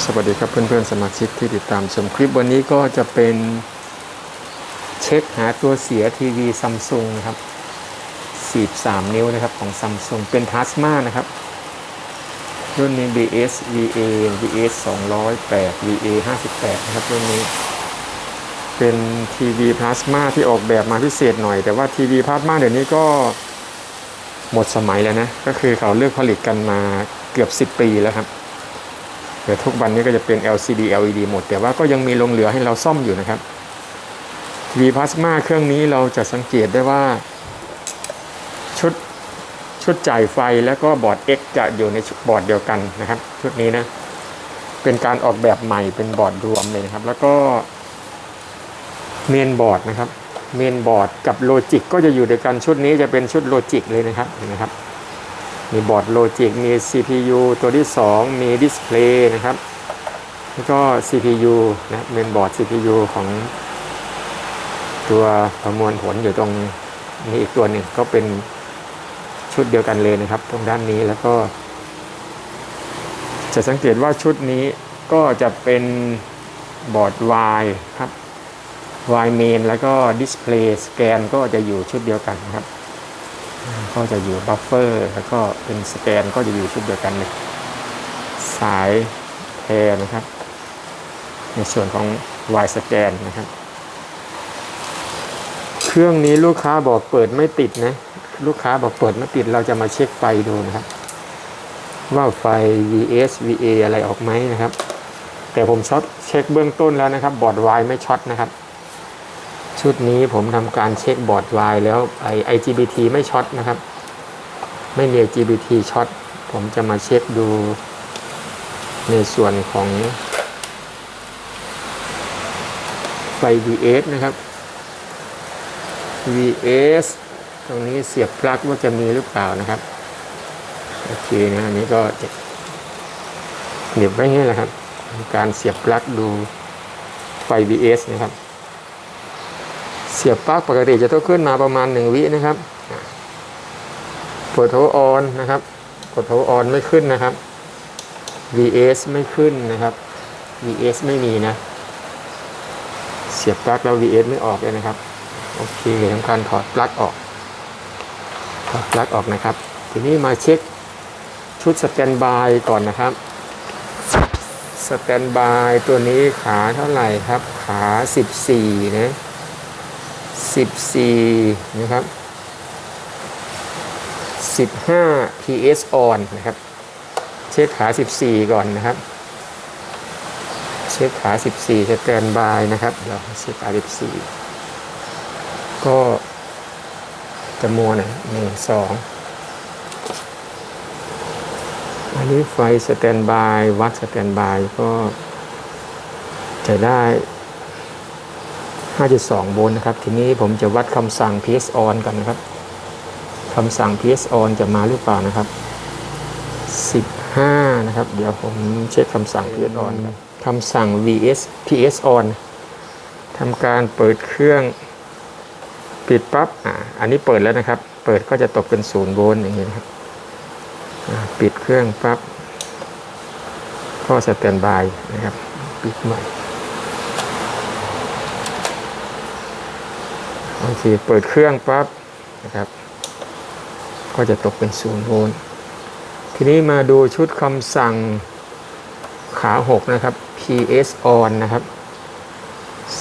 สวัสดีครับเพื่อนๆสมาชิกที่ติดตามชมคลิปวันนี้ก็จะเป็นเช็คหาตัวเสียทีวีซัมซุงนะครับ 43 นิ้วนะครับของซัมซุงเป็นพลาสมานะครับ รุ่นนี้ BS VA BS 208 VA 58 นะครับรุ่นนี้ เป็นทีวีพลาสมาที่ออกแบบมาพิเศษหน่อย แต่ว่าทีวีพลาสมาเดี๋ยวนี้ก็หมดสมัยแล้วนะ ก็คือเขาเลือกผลิตกันมาเกือบ 10 ปีแล้วครับ เดี๋ยวทุกวันนี้ก็จะเป็น LCD LED หมด แต่ว่าก็ยังมีลงเหลือให้เราซ่อมอยู่นะครับทีวีพลาสมาเครื่องนี้เราจะสังเกตได้ว่า ชุดชุดจ่ายไฟแล้วก็บอร์ด X จะอยู่ในบอร์ดเดียวกันนะครับ ชุดนี้นะ เป็นการออกแบบใหม่เป็นบอร์ดรวมเลยนะครับ แล้วก็เมนบอร์ดนะครับเมนบอร์ดกับโลจิกก็จะอยู่ด้วยกันชุดนี้จะเป็นชุดโลจิกเลยนะครับเห็นไหมครับ มีบอร์ดโลจิกมี CPU ตัวที่ 2 มีดิสเพลย์นะครับ แล้วก็ CPU นะเมนบอร์ด CPU ของตัวประมวลผลอยู่ตรงนี้อีกตัวหนึ่งก็เป็นชุดเดียวกันเลยนะครับ ตรงด้านนี้แล้วก็ จะสังเกตว่าชุดนี้ก็จะเป็นบอร์ด Y ครับ Y main แล้วก็ Display Scan ก็จะอยู่ชุดเดียวกันครับ ก็จะอยู่บัฟเฟอร์แล้วก็เป็นสแกนก็จะอยู่ชุดเดียวกันเลยสายแพรนะครับ ในส่วนของ Y สแกนนะครับ เครื่องนี้ลูกค้าบอกเปิดไม่ติดนะ ลูกค้าบอกเปิดไม่ติดเราจะมาเช็คไฟดูนะครับ ว่าไฟ VS VA อะไรออกไหมนะครับ แต่ผมช็อตเช็คเบื้องต้นแล้วนะครับ บอร์ด Y ไม่ช็อตนะครับ ชุดนี้ผมทำการเช็คบอร์ด Y แล้วไอ IGBT ไม่ช็อตนะครับ ไม่มี IGBT ช็อตผมจะมาเช็คดูในส่วนของไฟ VS นะครับ VS ตรงนี้เสียบปลั๊กว่าจะมีหรือเปล่านะครับ โอเคนะอันนี้ก็เหน็บไว้ให้แหละครับ การเสียบปลั๊กดูไฟ VS นะครับ สียบปลั๊กปกติจะต้องขึ้นมาประมาณ1วินะครับกดโทออนนะครับกดโทออนไม่ขึ้นนะครับ VS ไม่ขึ้นนะครับ VS ไม่มีนะ เสียบปลั๊กแล้ว VS ไม่ออกเลยนะครับ โอเคทำการถอดปลั๊กออก ถอดปลั๊กออกนะครับ ทีนี้มาเช็คชุดสแตนบายก่อนนะครับ สแตนบายตัวนี้ขาเท่าไหร่ครับ ขา 14นะ 14 นะครับ 15 PS on นะครับ เช็คขา 14 ก่อนนะครับ เช็คขา 14สแตนบายนะครับเดี๋ยวเช็คขา 14 ก็จะมัวหน่อยหนึ่งสองอันนี้ไฟสแตนบาย วัดสแตนบายก็จะได้ 5.2 โวลต์นะครับ ทีนี้ผมจะวัดคำสั่ง PS on กันนะครับคำสั่ง PS on จะมาหรือเปล่านะครับ 15 นะครับ เดี๋ยวผมเช็คคำสั่ง PS on คำสั่ง VS PS on ทำการเปิดเครื่องปิดปั๊บอ่าอันนี้เปิดแล้วนะครับ เปิดก็จะตกเป็น0โวลต์อย่างนี้นะครับปิดเครื่องปั๊บก็สแตนบายนะครับ ปิดใหม่ โอเคเปิดเครื่องปั๊บนะครับ ก็จะตกเป็นศูนย์โวลต์ทีนี้มาดูชุดคำสั่งขา 6 นะครับ PS on นะครับ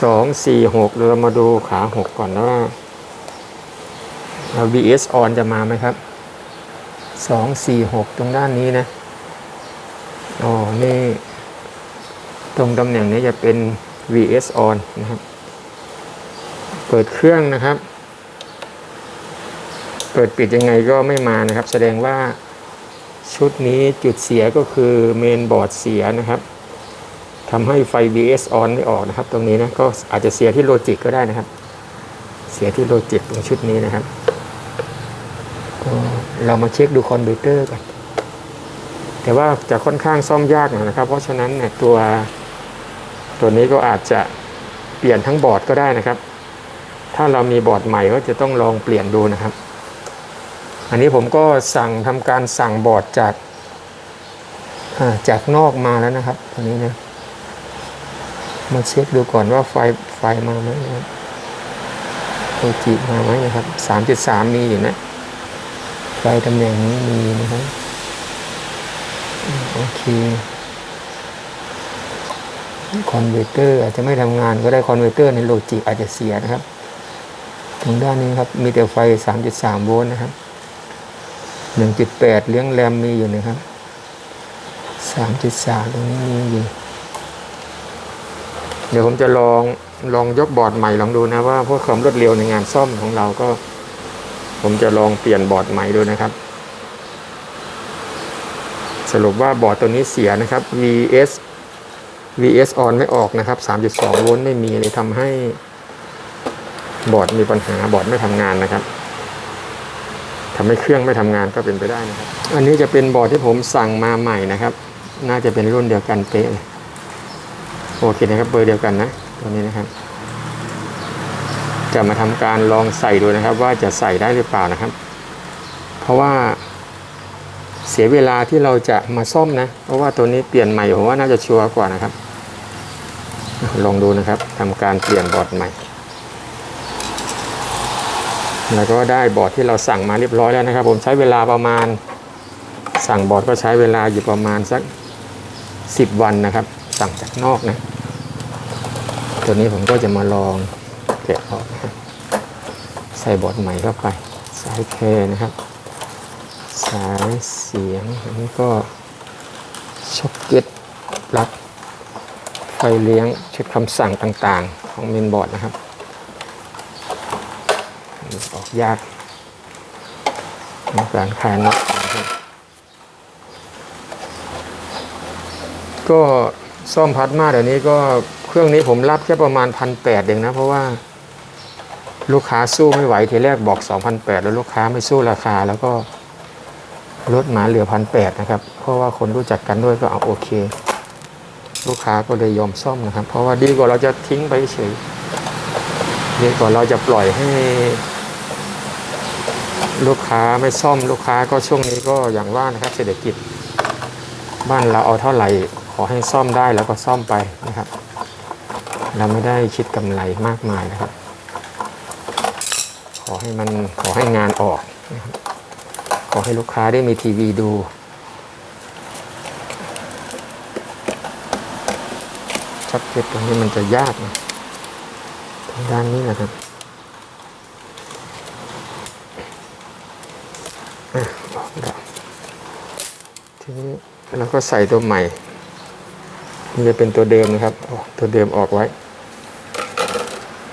2 4 6 เรามาดูขา 6 ก่อนนะว่า VS on จะมาไหมครับ 2 4 6 ตรงด้านนี้นะอ๋อนี่ ตรงตำแหน่งนี้จะเป็น VS on นะครับ เปิดเครื่องนะครับ เปิดปิดยังไงก็ไม่มานะครับ แสดงว่าชุดนี้จุดเสียก็คือเมนบอร์ดเสียนะครับทำให้ไฟ BS on ไม่ออกนะครับ ตรงนี้นะก็อาจจะเสียที่โลจิกก็ได้นะครับ เสียที่โลจิกตรงชุดนี้นะครับเรามาเช็คดูคอนเวอร์เตอร์กันแต่ว่าจะค่อนข้างซ่อมยากหน่อยนะครับ เพราะฉะนั้นเนี่ยตัวตัวนี้ก็อาจจะเปลี่ยนทั้งบอร์ดก็ได้นะครับ ถ้าเรามีบอร์ดใหม่ก็จะต้องลองเปลี่ยนดูนะครับ อันนี้ผมก็สั่งทำการสั่งบอร์ดจากาจากนอกมาแล้วนะครับตอนนี้นะมาเช็คดูก่อนว่าไฟไฟมาไหมนะครับโอจิมาไหมนะครับสามจุดสามมีอยู่นะไฟตำแหน่งนี้มีนะครับโอเคคอนเวอร์เตอร์อาจจะไม่ทำงานก็ได้คอนเวอร์เตอร์ในโลจิอาจจะเสียนะครับ ตรงด้านนี้ครับ มีแต่ไฟ 3.3 โวลต์นะครับ 1.8 เลี้ยงแรมมีอยู่นะครับ 3.3 ตรงนี้มีอยู่ เดี๋ยวผมจะลองลองยกบอร์ดใหม่ลองดูนะว่าเพื่อความรวดเร็วในงานซ่อมของเราก็ ผมจะลองเปลี่ยนบอร์ดใหม่ดูนะครับ สรุปว่าบอร์ดตัวนี้เสียนะครับ VS VS on ไม่ออกนะครับ 3.2 โวลต์ไม่มีเลยทำให้ บอร์ดมีปัญหาบอร์ดไม่ทำงานนะครับทำให้เครื่องไม่ทำงานก็เป็นไปได้นะครับ อันนี้จะเป็นบอร์ดที่ผมสั่งมาใหม่นะครับ น่าจะเป็นรุ่นเดียวกันเป๊ะโอเคนะครับเบอร์เดียวกันนะตัวนี้นะครับ จะมาทำการลองใส่ดูนะครับ ว่าจะใส่ได้หรือเปล่านะครับ เพราะว่าเสียเวลาที่เราจะมาซ่อมนะ เพราะว่าตัวนี้เปลี่ยนใหม่ผมว่าน่าจะชัวร์กว่านะครับ ลองดูนะครับทำการเปลี่ยนบอร์ดใหม่ แล้วก็ได้บอร์ดที่เราสั่งมาเรียบร้อยแล้วนะครับ ผมใช้เวลาประมาณ สั่งบอร์ดก็ใช้เวลาอยู่ประมาณสัก 10 วันนะครับ สั่งจากนอกนะ ตัวนี้ผมก็จะมาลองแกะออกใส่บอร์ดใหม่เข้าไปสายแคนะครับ สายเสียงอันนี้ก็ช็อกเก็ตปลั๊กไฟเลี้ยงชุดคำสั่งต่างๆ ของเมนบอร์ดนะครับ ออกยากในการคายน็อตนะก็ซ่อมพัดมาเดี๋ยวนี้ก็เครื่องนี้ผมรับแค่ประมาณพันแปดเองนะ เพราะว่าลูกค้าสู้ไม่ไหวทีแรกบอก 2,800 แล้วลูกค้าไม่สู้ราคา แล้วก็ลดมาเหลือพันแปดนะครับ เพราะว่าคนรู้จักกันด้วยก็เอาโอเค ลูกค้าก็เลยยอมซ่อมนะครับ เพราะว่าดีกว่าเราจะทิ้งไปเฉยดีกว่าเราจะปล่อยให้ ลูกค้าไม่ซ่อมลูกค้าก็ช่วงนี้ก็อย่างว่านะครับ เศรษฐกิจ บ้านเราเอาเท่าไหร่ ขอให้ซ่อมได้แล้วก็ซ่อมไปนะครับ เราไม่ได้คิดกำไรมากมายนะครับ ขอให้มันขอให้งานออกนะครับขอให้ลูกค้าได้มีทีวีดูชักเก็ตตรงนี้มันจะยากนะทางด้านนี้นะครับอะออกแล้ว ทีนี้เราก็ใส่ตัวใหม่นี่จะเป็นตัวเดิมนะครับ ตัวเดิมออกไว้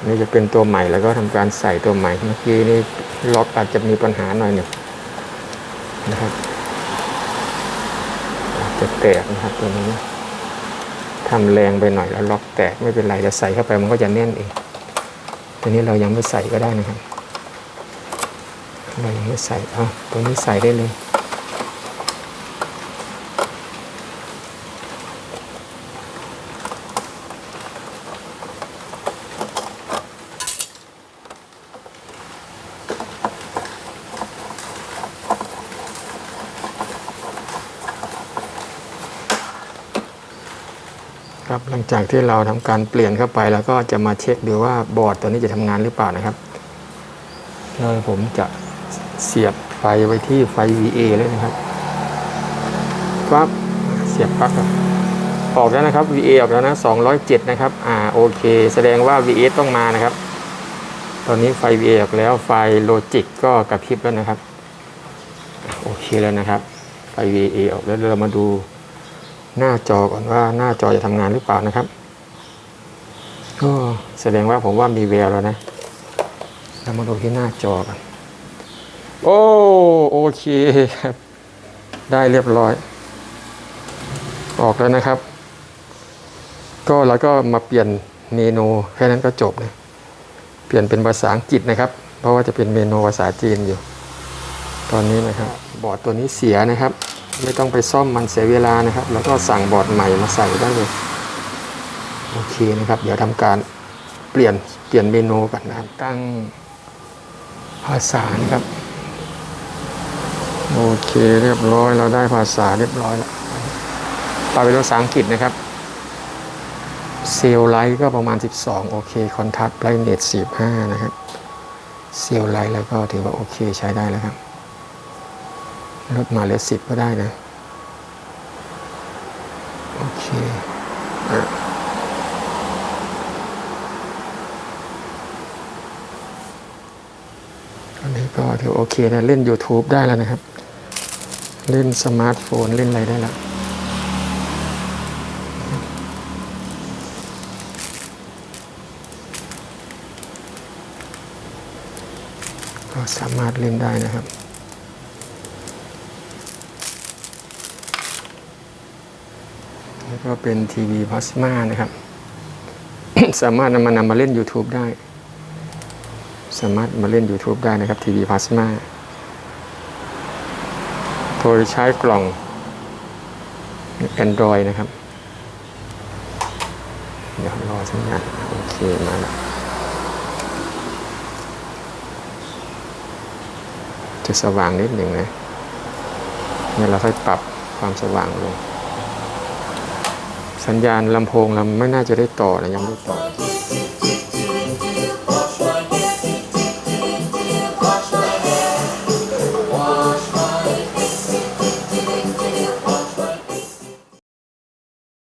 นี่จะเป็นตัวใหม่แล้วก็ทำการใส่ตัวใหม่ เมื่อกี้นี่ล็อกอาจจะมีปัญหาหน่อยหนึ่งนะครับจะแตกนะครับตัวนี้ทำแรงไปหน่อยแล้วล็อกแตกไม่เป็นไรจะใส่เข้าไปมันก็จะแน่นเองตัวนี้เรายังไม่ใส่ก็ได้นะครับ เรายังไม่ใส่เอาตัวนี้ใส่ได้เลยครับหลังจากที่เราทำการเปลี่ยนเข้าไปแล้วก็จะมาเช็คดูว่าบอร์ดตัวนี้จะทำงานหรือเปล่านะครับ โดยผมจะ เสียบไฟไว้ที่ไฟ VA เลยนะครับปั๊บเสียบปลั๊กครับออกแล้วนะครับ VA ออกแล้วนะ207 นะครับ อ่าโอเค แสดงว่า VS ต้องมานะครับ ตอนนี้ไฟ VA ออกแล้วไฟโลจิกก็กระพริบแล้วนะครับ โอเคแล้วนะครับ ไฟ VA ออกแล้วเรามาดูหน้าจอก่อนว่าหน้าจอจะทำงานหรือเปล่านะครับก็แสดงว่าผมว่ามีแววแล้วนะเรามาดูที่หน้าจอกัน โอ้โอเคครับ ได้เรียบร้อย ออกแล้วนะครับ ก็แล้วก็มาเปลี่ยนเมนูแค่นั้นก็จบเลยเปลี่ยนเป็นภาษาอังกฤษนะครับ เพราะว่าจะเป็นเมนูภาษาจีนอยู่ ตอนนี้นะครับ บอร์ดตัวนี้เสียนะครับ ไม่ต้องไปซ่อมมันเสียเวลานะครับ แล้วก็สั่งบอร์ดใหม่มาใส่ได้เลยโอเคนะครับ เดี๋ยวทำการเปลี่ยนเปลี่ยนเมนูกันนะครับตั้งภาษานะครับ โอเคเรียบร้อยเราได้ภาษาเรียบร้อยแล้วปรับเป็นภาษาอังกฤษนะครับเซลไลท์ก็ประมาณ 12 โอเคคอนทัสไบรท์เนต45นะครับเซลไลท์แล้วก็ถือว่าโอเคใช้ได้แล้วครับลดมาเหลือ10 ก็ได้นะ โอเคอะอันนี้ก็ถือโอเคนะ เล่น YouTube ได้แล้วนะครับ เล่นสมาร์ทโฟนเล่นอะไรได้แล้วก็สามารถเล่นได้นะครับแล้วก็เป็นทีวีพลาสมานะครับ สามารถนำมานำมาเล่น YouTube ได้ สามารถมาเล่น YouTube ได้นะครับทีวีพลาสมา โดยใช้กล่อง Android นะครับ เดี๋ยวรอสัญญาณโอเค มาแล้วจะสว่างนิดหนึ่งนะเนี่ยเราค่อยปรับความสว่างลง สัญญาณลำโพงเราไม่น่าจะได้ต่อนะยังไม่ได้ต่อ